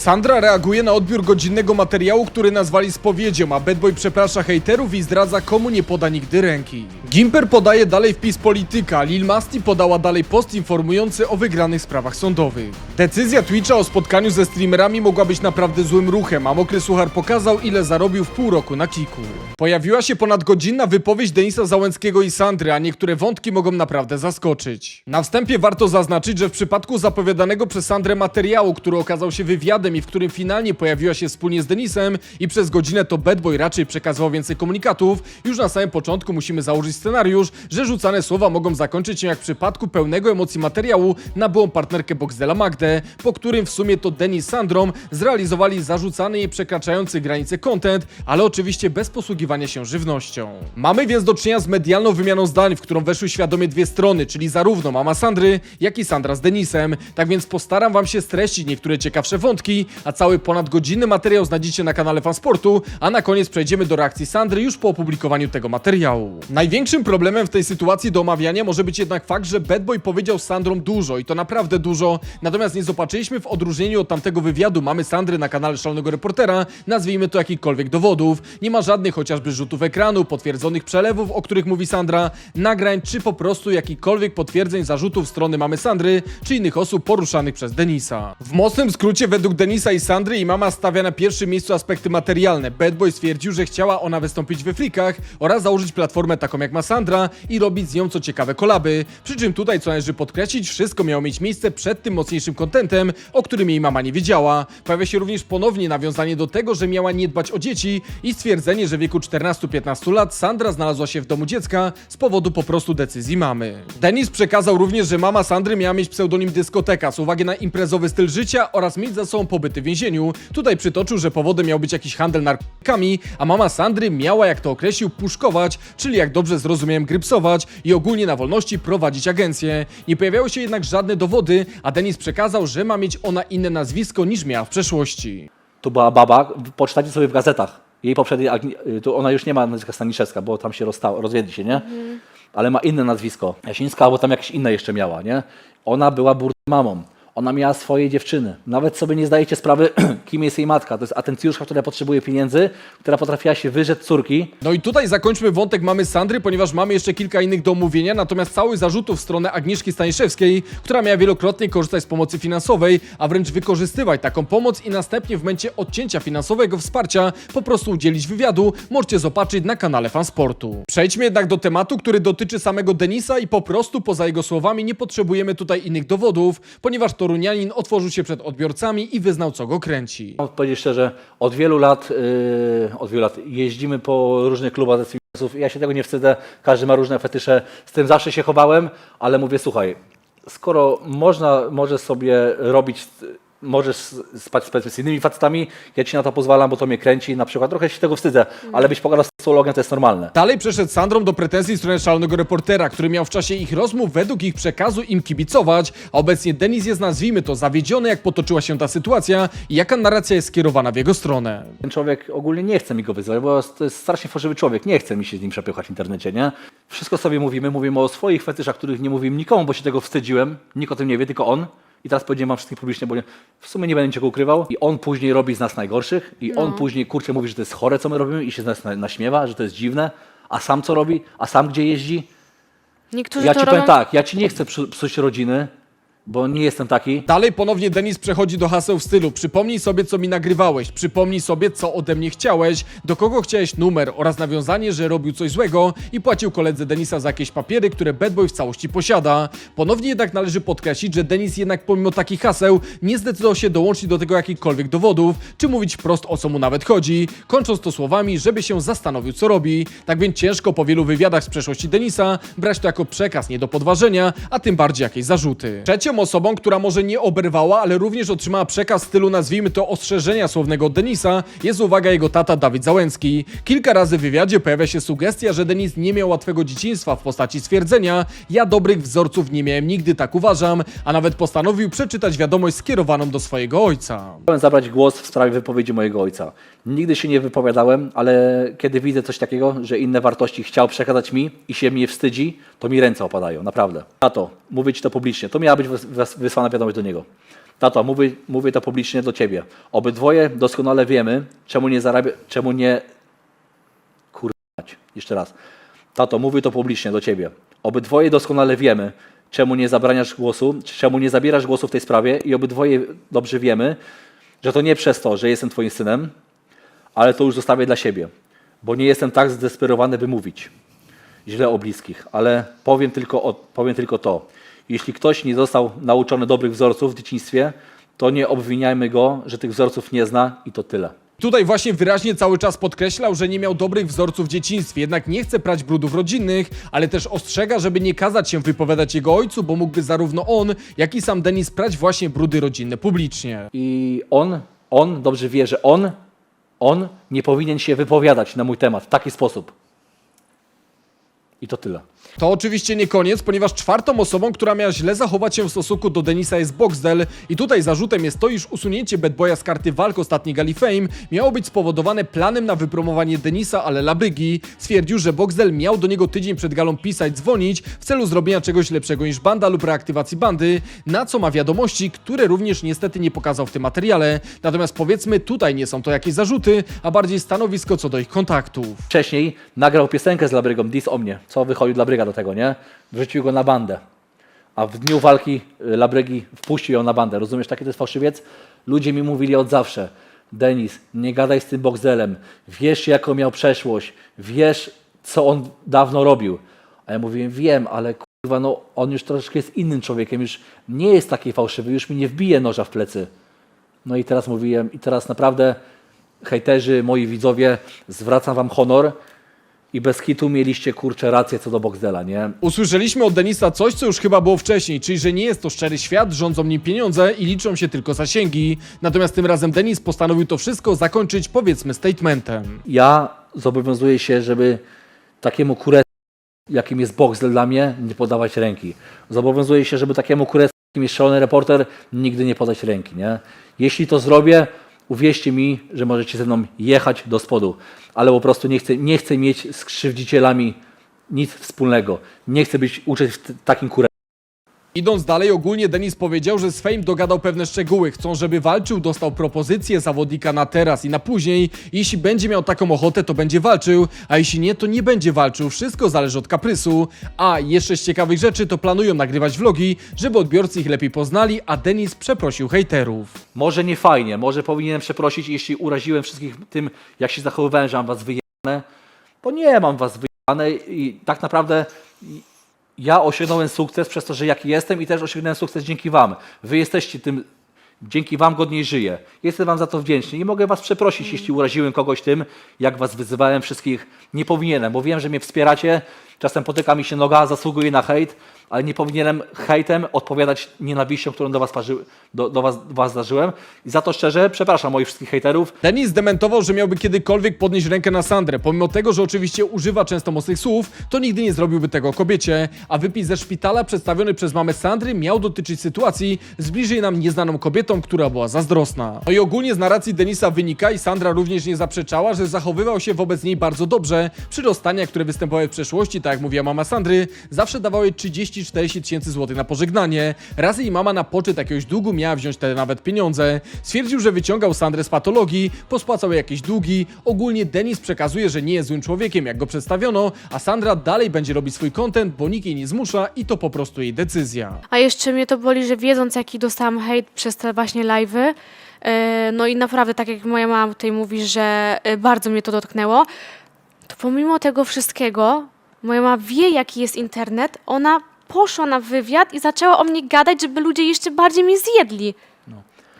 Sandra reaguje na odbiór godzinnego materiału, który nazwali spowiedzią, a Bad Boy przeprasza hejterów i zdradza komu nie poda nigdy ręki. Gimper podaje dalej wpis polityka, Lil Masti podała dalej post informujący o wygranych sprawach sądowych. Decyzja Twitcha o spotkaniu ze streamerami mogła być naprawdę złym ruchem, a Mokry Suchar pokazał ile zarobił w pół roku na kiku. Pojawiła się ponadgodzinna wypowiedź Denisa Załęckiego i Sandry, a niektóre wątki mogą naprawdę zaskoczyć. Na wstępie warto zaznaczyć, że w przypadku zapowiadanego przez Sandrę materiału, który okazał się wywiadem i w którym finalnie pojawiła się wspólnie z Denisem i przez godzinę to Bad Boy raczej przekazywał więcej komunikatów, już na samym początku musimy założyć scenariusz, że rzucane słowa mogą zakończyć się jak w przypadku pełnego emocji materiału na byłą partnerkę Boxdela Magdę, po którym w sumie to Denis z Sandrą zrealizowali zarzucany jej przekraczający granice content, ale oczywiście bez posługiwania się żywnością. Mamy więc do czynienia z medialną wymianą zdań, w którą weszły świadomie dwie strony, czyli zarówno mama Sandry, jak i Sandra z Denisem. Tak więc postaram wam się streścić niektóre ciekawsze wątki, a cały ponadgodzinny materiał znajdziecie na kanale Fansportu, a na koniec przejdziemy do reakcji Sandry już po opublikowaniu tego materiału. Największym problemem w tej sytuacji do omawiania może być jednak fakt, że Bad Boy powiedział z Sandrą dużo i to naprawdę dużo, natomiast nie zobaczyliśmy w odróżnieniu od tamtego wywiadu mamy Sandry na kanale Szalonego Reportera, nazwijmy to jakichkolwiek dowodów. Nie ma żadnych chociażby rzutów ekranu, potwierdzonych przelewów, o których mówi Sandra, nagrań, czy po prostu jakichkolwiek potwierdzeń zarzutów strony mamy Sandry, czy innych osób poruszanych przez Denisa. W mocnym skrócie według Denisa i Sandry i mama stawia na pierwszym miejscu aspekty materialne. Bad Boy stwierdził, że chciała ona wystąpić we flikach oraz założyć platformę taką jak ma Sandra i robić z nią co ciekawe kolaby. Przy czym tutaj, co należy podkreślić, wszystko miało mieć miejsce przed tym mocniejszym kontentem, o którym jej mama nie wiedziała. Pojawia się również ponownie nawiązanie do tego, że miała nie dbać o dzieci i stwierdzenie, że w wieku 14-15 lat Sandra znalazła się w domu dziecka z powodu po prostu decyzji mamy. Denis przekazał również, że mama Sandry miała mieć pseudonim dyskoteka z uwagi na imprezowy styl życia oraz mieć za sobą pobyty w więzieniu. Tutaj przytoczył, że powodem miał być jakiś handel narkotykami, a mama Sandry miała, jak to określił, puszkować, czyli jak dobrze zrozumiałem, grypsować i ogólnie na wolności prowadzić agencję. Nie pojawiały się jednak żadne dowody, a Denis przekazał, że ma mieć ona inne nazwisko niż miała w przeszłości. To była baba, poczytajcie sobie w gazetach. Jej poprzedniej, Agni- y, to ona już nie ma nazwiska Staniszewska, bo tam się rozstało, rozwiedli się, nie? Ale ma inne nazwisko. Jasińska, albo tam jakieś inne jeszcze miała, nie? Ona była bur mamą. Ona miała swoje dziewczyny. Nawet sobie nie zdajecie sprawy, kim jest jej matka. To jest atencjuszka, która potrzebuje pieniędzy, która potrafiła się wyrzec córki. No i tutaj zakończmy wątek mamy Sandry, ponieważ mamy jeszcze kilka innych do omówienia, natomiast cały zarzutów w stronę Agnieszki Staniszewskiej, która miała wielokrotnie korzystać z pomocy finansowej, a wręcz wykorzystywać taką pomoc i następnie w momencie odcięcia finansowego wsparcia po prostu udzielić wywiadu, możecie zobaczyć na kanale Fansportu. Przejdźmy jednak do tematu, który dotyczy samego Denisa i po prostu poza jego słowami nie potrzebujemy tutaj innych dowodów, ponieważ Torunianin otworzył się przed odbiorcami i wyznał co go kręci. Mam powiedzieć szczerze, od wielu lat, yy, od wielu lat jeździmy po różnych klubach ze. Ja się tego nie wstydzę, każdy ma różne fetysze, z tym zawsze się chowałem, ale mówię, słuchaj, skoro można, możesz sobie robić, możesz spać z perfekcyjnymi facetami, ja ci na to pozwalam, bo to mnie kręci, na przykład trochę się tego wstydzę, ale byś pogadał z sexologiem, to jest normalne. Dalej przeszedł Sandrą do pretensji strony szalonego reportera, który miał w czasie ich rozmów według ich przekazu im kibicować, a obecnie Denis jest, nazwijmy to, zawiedziony, jak potoczyła się ta sytuacja i jaka narracja jest skierowana w jego stronę. Ten człowiek ogólnie nie chce mi go wyzwać, bo to jest strasznie fałszywy człowiek, nie chce mi się z nim przepychać w internecie, nie? Wszystko sobie mówimy, mówimy o swoich fetyszach, których nie mówimy nikomu, bo się tego wstydziłem, nikt o tym nie wie, tylko on. I teraz powiedziałem wam wszystkich publicznie, bo nie, w sumie nie będę niczego ukrywał. I on później robi z nas najgorszych i on później, kurczę, mówi, że to jest chore, co my robimy i się z nas na- naśmiewa, że to jest dziwne. A sam co robi? A sam gdzie jeździ? Niektórzy Ja to ci robią... powiem tak, ja ci nie chcę psu- psuć rodziny, bo nie jestem taki. Dalej ponownie Denis przechodzi do haseł w stylu przypomnij sobie co mi nagrywałeś, przypomnij sobie co ode mnie chciałeś, do kogo chciałeś numer oraz nawiązanie, że robił coś złego i płacił koledze Denisa za jakieś papiery, które Bad Boy w całości posiada. Ponownie jednak należy podkreślić, że Denis jednak pomimo takich haseł nie zdecydował się dołączyć do tego jakichkolwiek dowodów, czy mówić wprost o co mu nawet chodzi, kończąc to słowami, żeby się zastanowił co robi. Tak więc ciężko po wielu wywiadach z przeszłości Denisa brać to jako przekaz nie do podważenia, a tym bardziej jakieś zarzuty. Trzecią osobą, która może nie oberwała, ale również otrzymała przekaz w stylu nazwijmy to ostrzeżenia słownego Denisa, jest uwaga jego tata Dawid Załęcki. Kilka razy w wywiadzie pojawia się sugestia, że Denis nie miał łatwego dzieciństwa w postaci stwierdzenia ja dobrych wzorców nie miałem nigdy, tak uważam, a nawet postanowił przeczytać wiadomość skierowaną do swojego ojca. Chciałem zabrać głos w sprawie wypowiedzi mojego ojca. Nigdy się nie wypowiadałem, ale kiedy widzę coś takiego, że inne wartości chciał przekazać mi i się mnie wstydzi, to mi ręce opadają, naprawdę. A to, mówię ci to publicznie, to miała być wysłana wiadomość do niego. Tato, mówię, mówię to publicznie do ciebie. Obydwoje doskonale wiemy, czemu nie zarabia, czemu nie... Kurwać, jeszcze raz. Tato, mówię to publicznie do ciebie. Obydwoje doskonale wiemy, czemu nie zabraniasz głosu, czemu nie zabierasz głosu w tej sprawie i obydwoje dobrze wiemy, że to nie przez to, że jestem twoim synem, ale to już zostawię dla siebie, bo nie jestem tak zdesperowany, by mówić źle o bliskich, ale powiem tylko, o, powiem tylko to. Jeśli ktoś nie został nauczony dobrych wzorców w dzieciństwie, to nie obwiniajmy go, że tych wzorców nie zna i to tyle. Tutaj właśnie wyraźnie cały czas podkreślał, że nie miał dobrych wzorców w dzieciństwie, jednak nie chce prać brudów rodzinnych, ale też ostrzega, żeby nie kazać się wypowiadać jego ojcu, bo mógłby zarówno on, jak i sam Denis prać właśnie brudy rodzinne publicznie. I on, on dobrze wie, że on, on nie powinien się wypowiadać na mój temat w taki sposób. I to tyle. To oczywiście nie koniec, ponieważ czwartą osobą, która miała źle zachować się w stosunku do Denisa jest Boxdel i tutaj zarzutem jest to, iż usunięcie Bad Boya z karty walk ostatniej gali Fame miało być spowodowane planem na wypromowanie Denisa, ale Labrygi stwierdził, że Boxdel miał do niego tydzień przed galą pisać, dzwonić w celu zrobienia czegoś lepszego niż banda lub reaktywacji bandy, na co ma wiadomości, które również niestety nie pokazał w tym materiale. Natomiast powiedzmy, tutaj nie są to jakieś zarzuty, a bardziej stanowisko co do ich kontaktów. Wcześniej nagrał piosenkę z Labrygą, Dis o mnie, co wychodził Labryga do tego, nie? Wrzucił go na bandę. A w dniu walki y, Labrygi wpuścił ją na bandę. Rozumiesz, taki to jest fałszywiec? Ludzie mi mówili od zawsze, Denis, nie gadaj z tym Boxdelem, wiesz jaką miał przeszłość, wiesz co on dawno robił. A ja mówiłem, wiem, ale kurwa, no on już troszeczkę jest innym człowiekiem, już nie jest taki fałszywy, już mi nie wbije noża w plecy. No i teraz mówiłem, i teraz naprawdę hejterzy, moi widzowie, zwracam wam honor i bez hitu mieliście kurczę rację co do Boxdela, nie? Usłyszeliśmy od Denisa coś, co już chyba było wcześniej, czyli że nie jest to szczery świat, rządzą nim pieniądze i liczą się tylko zasięgi. Natomiast tym razem Denis postanowił to wszystko zakończyć powiedzmy statementem. Ja zobowiązuję się, żeby takiemu kurę, jakim jest Boxdel dla mnie, nie podawać ręki. Zobowiązuję się, żeby takiemu kurę, jakim jest szalony reporter, nigdy nie podać ręki, nie? Jeśli to zrobię, uwierzcie mi, że możecie ze mną jechać do spodu, ale po prostu nie chcę, nie chcę mieć z krzywdzicielami nic wspólnego. Nie chcę być t- takim kurę. Idąc dalej, ogólnie Denis powiedział, że z Fame dogadał pewne szczegóły. Chcą, żeby walczył, dostał propozycję zawodnika na teraz i na później. Jeśli będzie miał taką ochotę, to będzie walczył, a jeśli nie, to nie będzie walczył. Wszystko zależy od kaprysu. A jeszcze z ciekawych rzeczy, to planują nagrywać vlogi, żeby odbiorcy ich lepiej poznali, a Denis przeprosił hejterów. Może nie fajnie, może powinienem przeprosić, jeśli uraziłem wszystkich tym, jak się zachowywałem, że mam was wyjebane. Bo nie mam was wyjebane i tak naprawdę ja osiągnąłem sukces przez to, że jaki jestem i też osiągnąłem sukces dzięki wam. Wy jesteście tym, dzięki wam godniej żyję. Jestem wam za to wdzięczny i mogę was przeprosić, jeśli uraziłem kogoś tym, jak was wyzywałem wszystkich. Nie powinienem, bo wiem, że mnie wspieracie. Czasem potyka mi się noga, zasługuję na hejt, ale nie powinienem hejtem odpowiadać nienawiścią, którą do was, parzy, do, do was, was zdarzyłem. I za to szczerze przepraszam moich wszystkich hejterów. Denis zdementował, że miałby kiedykolwiek podnieść rękę na Sandrę. Pomimo tego, że oczywiście używa często mocnych słów, to nigdy nie zrobiłby tego kobiecie. A wypis ze szpitala przedstawiony przez mamę Sandry miał dotyczyć sytuacji z bliżej nam nieznaną kobietą, która była zazdrosna. No i ogólnie z narracji Denisa wynika i Sandra również nie zaprzeczała, że zachowywał się wobec niej bardzo dobrze. Przy rozstaniach, które występowały w przeszłości, tak jak mówiła mama Sandry, zawsze dawały jej 30-40 tysięcy złotych na pożegnanie. Raz jej mama na poczet jakiegoś długu miała wziąć te nawet pieniądze. Stwierdził, że wyciągał Sandrę z patologii, pospłacał jakieś długi. Ogólnie Denis przekazuje, że nie jest złym człowiekiem, jak go przedstawiono, a Sandra dalej będzie robić swój content, bo nikt jej nie zmusza i to po prostu jej decyzja. A jeszcze mnie to boli, że wiedząc jaki dostałam hejt przez te właśnie live'y, e, no i naprawdę tak jak moja mama tutaj mówi, że e, bardzo mnie to dotknęło, to pomimo tego wszystkiego, moja mama wie jaki jest internet, ona poszła na wywiad i zaczęła o mnie gadać, żeby ludzie jeszcze bardziej mnie zjedli.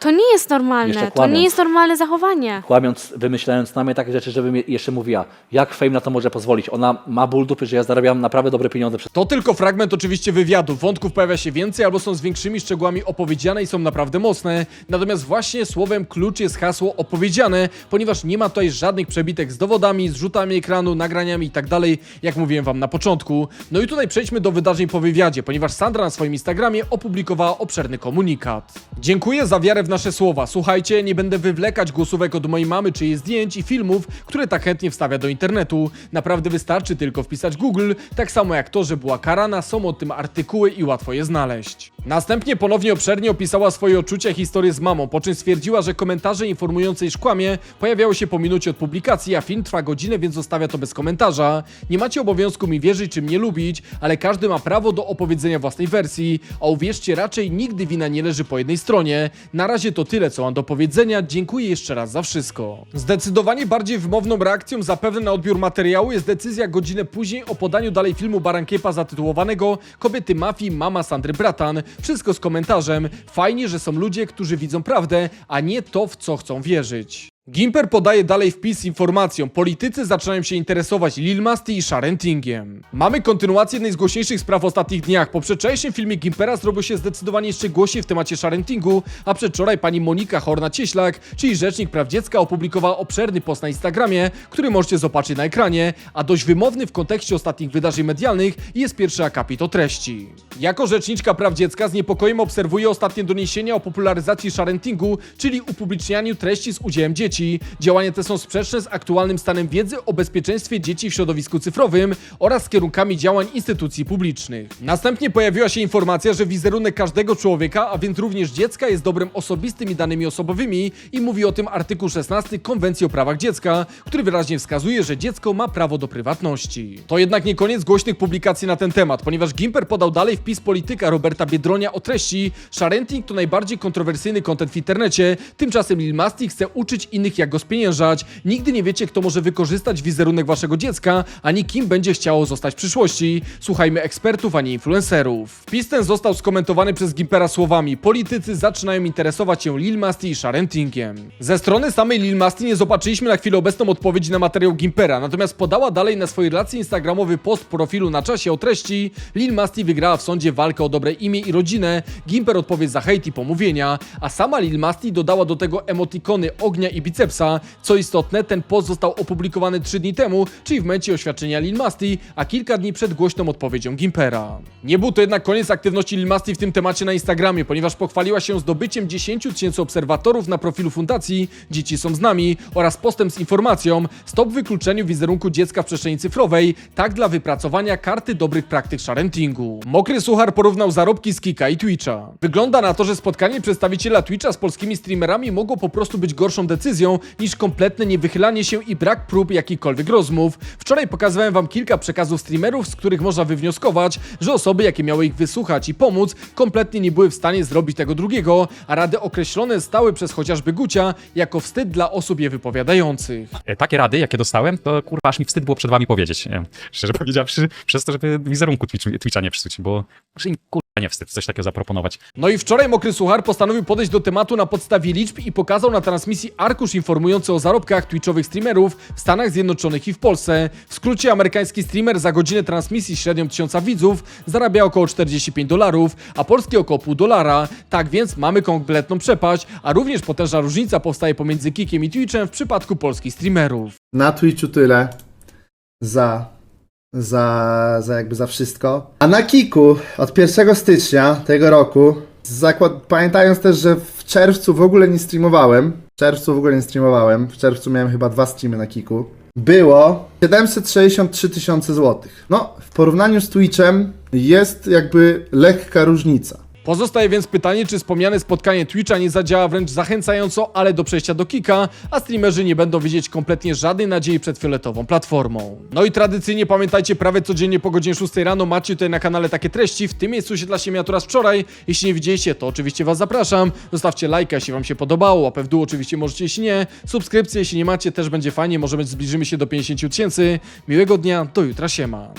To nie jest normalne, Jeszcze to kłamią. nie jest normalne zachowanie. Kłamiąc, wymyślając na mnie takie rzeczy, żeby mi jeszcze mówiła, jak Fame na to może pozwolić. Ona ma ból dupy, że ja zarabiam naprawdę dobre pieniądze przez To tylko fragment oczywiście wywiadu. Wątków pojawia się więcej albo są z większymi szczegółami opowiedziane i są naprawdę mocne. Natomiast właśnie słowem klucz jest hasło opowiedziane, ponieważ nie ma tutaj żadnych przebitek z dowodami, z rzutami ekranu, nagraniami i tak dalej, jak mówiłem wam na początku. No i tutaj przejdźmy do wydarzeń po wywiadzie, ponieważ Sandra na swoim Instagramie opublikowała obszerny komunikat. Dziękuję za wiarę w nasze słowa. Słuchajcie, nie będę wywlekać głosówek od mojej mamy czy jej zdjęć i filmów, które tak chętnie wstawia do internetu. Naprawdę wystarczy tylko wpisać Google, tak samo jak to, że była karana, są o tym artykuły i łatwo je znaleźć. Następnie ponownie obszernie opisała swoje odczucia i historię z mamą, po czym stwierdziła, że komentarze informujące iż kłamie pojawiały się po minucie od publikacji, a film trwa godzinę, więc zostawia to bez komentarza. Nie macie obowiązku mi wierzyć czy mnie lubić, ale każdy ma prawo do opowiedzenia własnej wersji, a uwierzcie, raczej nigdy wina nie leży po jednej stronie. Na razie to tyle, co mam do powiedzenia. Dziękuję jeszcze raz za wszystko. Zdecydowanie bardziej wymowną reakcją zapewne na odbiór materiału jest decyzja godzinę później o podaniu dalej filmu Barankiepa zatytułowanego Kobiety mafii, mama Sandry Bratan. Wszystko z komentarzem. Fajnie, że są ludzie, którzy widzą prawdę, a nie to, w co chcą wierzyć. Gimper podaje dalej wpis z informacją. Politycy zaczynają się interesować Lil Masti i Sharentingiem. Mamy kontynuację jednej z głośniejszych spraw w ostatnich dniach. Po przedwczorajszym filmie Gimpera zrobił się zdecydowanie jeszcze głośniej w temacie Sharentingu, a przedwczoraj pani Monika Horna-Cieślak, czyli Rzecznik Praw Dziecka, opublikowała obszerny post na Instagramie, który możecie zobaczyć na ekranie, a dość wymowny w kontekście ostatnich wydarzeń medialnych jest pierwszy akapit o treści. Jako Rzeczniczka Praw Dziecka z niepokojem obserwuje ostatnie doniesienia o popularyzacji sharentingu, czyli upublicznianiu treści z udziałem dzieci. Działania te są sprzeczne z aktualnym stanem wiedzy o bezpieczeństwie dzieci w środowisku cyfrowym oraz z kierunkami działań instytucji publicznych. Następnie pojawiła się informacja, że wizerunek każdego człowieka, a więc również dziecka, jest dobrem osobistym i danymi osobowymi i mówi o tym artykuł 16 Konwencji o prawach dziecka, który wyraźnie wskazuje, że dziecko ma prawo do prywatności. To jednak nie koniec głośnych publikacji na ten temat, ponieważ Gimper podał dalej wpis polityka Roberta Biedronia o treści Sharenting to najbardziej kontrowersyjny content w internecie, tymczasem Lil Masti chce uczyć innych jak go spieniężać. Nigdy nie wiecie, kto może wykorzystać wizerunek waszego dziecka, ani kim będzie chciało zostać w przyszłości. Słuchajmy ekspertów, a nie influencerów. Wpis ten został skomentowany przez Gimpera słowami Politycy zaczynają interesować się Lil Masti i Sharentingiem. Ze strony samej Lil Masti nie zobaczyliśmy na chwilę obecną odpowiedzi na materiał Gimpera, natomiast podała dalej na swojej relacji instagramowy post profilu na czasie o treści Lil Masti wygrała w sądzie walkę o dobre imię i rodzinę, Gimper odpowiedź za hejt i pomówienia, a sama Lil Masti dodała do tego emotikony ognia i bicepsa. Co istotne, ten post został opublikowany 3 dni temu, czyli w momencie oświadczenia Lil Masti, a kilka dni przed głośną odpowiedzią Gimpera. Nie był to jednak koniec aktywności Lil Masti w tym temacie na Instagramie, ponieważ pochwaliła się zdobyciem 10 tysięcy obserwatorów na profilu fundacji Dzieci są z nami oraz postem z informacją Stop wykluczeniu wizerunku dziecka w przestrzeni cyfrowej, tak dla wypracowania karty dobrych praktyk sharentingu. Mokry Suchar porównał zarobki z Kika i Twitcha. Wygląda na to, że spotkanie przedstawiciela Twitcha z polskimi streamerami mogło po prostu być gorszą decyzją niż kompletne niewychylanie się i brak prób jakichkolwiek rozmów. Wczoraj pokazywałem wam kilka przekazów streamerów, z których można wywnioskować, że osoby, jakie miały ich wysłuchać i pomóc, kompletnie nie były w stanie zrobić tego drugiego, a rady określone stały przez chociażby Gucia jako wstyd dla osób je wypowiadających. E, Takie rady, jakie dostałem, to kurwa aż mi wstyd było przed wami powiedzieć. e, Szczerze powiedziawszy, przez to, żeby wizerunku Twitch, Twitcha nie bo kurwa nie wstyd coś takiego zaproponować. No i wczoraj Mokry Suchar postanowił podejść do tematu na podstawie liczb i pokazał na transmisji arkusz informujący o zarobkach twitchowych streamerów w Stanach Zjednoczonych i w Polsce. W skrócie amerykański streamer za godzinę transmisji średnią 1000 widzów zarabia około 45 dolarów, a polski około pół dolara. Tak więc mamy kompletną przepaść, a również potężna różnica powstaje pomiędzy Kikiem i Twitchem w przypadku polskich streamerów. Na Twitchu tyle za, za, za jakby za wszystko. A na Kiku od 1 stycznia tego roku, zakład, pamiętając też, że w czerwcu w ogóle nie streamowałem, w czerwcu w ogóle nie streamowałem, w czerwcu miałem chyba dwa streamy na Kiku, było 763 tysiące złotych. No, w porównaniu z Twitchem jest jakby lekka różnica. Pozostaje więc pytanie, czy wspomniane spotkanie Twitcha nie zadziała wręcz zachęcająco, ale do przejścia do Kika, a streamerzy nie będą widzieć kompletnie żadnej nadziei przed fioletową platformą. No i tradycyjnie pamiętajcie, prawie codziennie po godzinie 6 rano macie tutaj na kanale takie treści, w tym miejscu się dla siebie raz wczoraj. Jeśli nie widzieliście, to oczywiście was zapraszam. Zostawcie lajka, jeśli wam się podobało, łapę w dół oczywiście możecie, jeśli nie. Subskrypcję, jeśli nie macie, też będzie fajnie, może być zbliżymy się do 50 tysięcy. Miłego dnia, do jutra, siema.